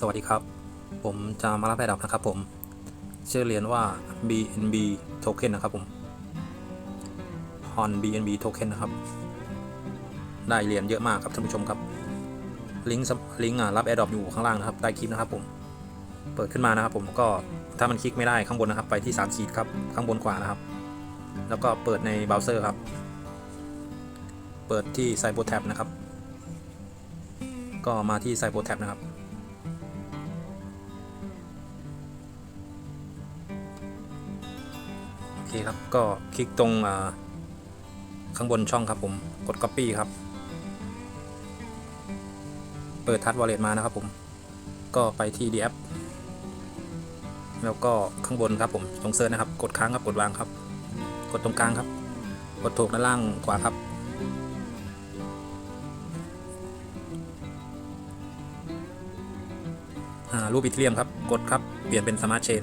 สวัสดีครับ ผมจะมารับแอดดับนะครับผมชื่อเรียนว่า BNB Token นะครับผม Hon BNB Token นะครับ ได้เหรียญเยอะมากครับท่านผู้ชมครับ ลิงก์ลิงก์รับแอดดอปอยู่ข้างล่างนะครับใต้คลิปนะครับผม เปิดขึ้นมานะครับผมก็ถ้ามันคลิกไม่ได้ข้างบนนะครับ ไปที่3ขีดครับข้างบนขวานะครับ แล้วก็เปิดในเบราว์เซอร์ครับ เปิดที่ c y b e r Tab นะครับ ก็มาที่ c y b e r Tab นะครับ เคครับ ก็คลิกตรงข้างบนช่องครับผมกด Copy ครับ เปิดทัชวอลเล็ตมานะครับผม ก็ไปที่ d ีแอแล้วก็ข้างบนครับผมตรงเซิร์ชนะครับ กดค้างครับกดวางครับ กดตรงกลางครับ กดถูกด้านล่างขวาครับ รูปอีเทเรียมครับ กดครับ เปลี่ยนเป็นสมาร์ทเชน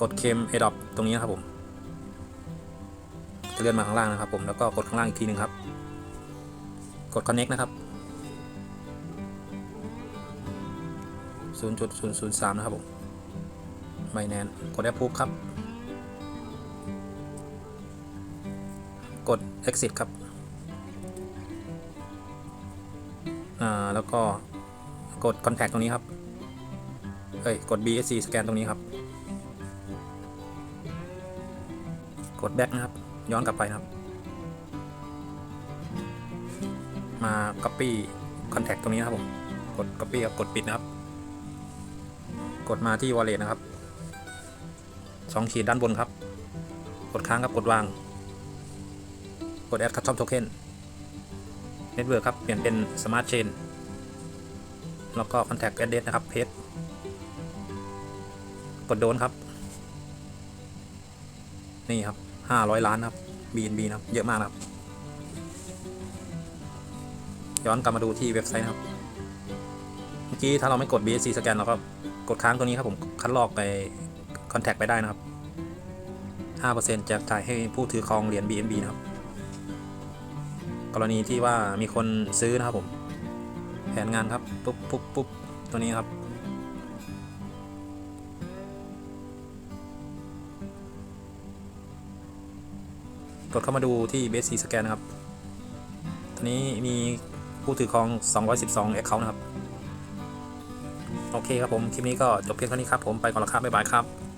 กดเคม a อดอปตรงนี้นะครับผมจะเลื่อนมาข้างล่างนะครับผมแล้วก็กดข้างล่างอีกทีหนึ่งครับ กด connect นะครับ 0.003 นะครับผมไบแนนกด approve ครับ กด exit ครับอ่าแล้วก็กด contact ตรงนี้ครับเอ้ยกด BSC สแกนตรงนี้ครับ กด back นะครับ ย้อนกลับไปนะครับ มา copy contact ตรงนี้นะครับผม กด copy ครับกดปิดนะครับ กดมาที่ wallet นะครับสองขีดด้านบนครับ กดค้างครับ กดวาง กด add custom token network ครับ เปลี่ยนเป็น smart chain แล้วก็ contact address นะครับ paste กดโดนครับ นี่ครับ 500ล้านครับ BNB นะครับ เยอะมากนะครับ ย้อนกลับมาดูที่เว็บไซต์นะครับ เมื่อกี้ถ้าเราไม่กด BSC สแกนเราก็กดค้างตัวนี้ครับผม คัดลอกไป Contact ไปได้นะครับ5%จะจ่ายให้ผู้ถือครองเหรียญ BNB นะครับ กรณีที่ว่ามีคนซื้อนะครับผม แผนงานครับ ปุ๊บปุ๊บปุ๊บตัวนี้ครับ กดเข้ามาดูที่ BSC สแกนนะครับ ตอนนี้มีผู้ถือครอง 212 Account นะครับ โอเคครับผม คลิปนี้ก็จบเพียงเท่านี้ครับผม ไปก่อนละครับ บ๊ายบายครับ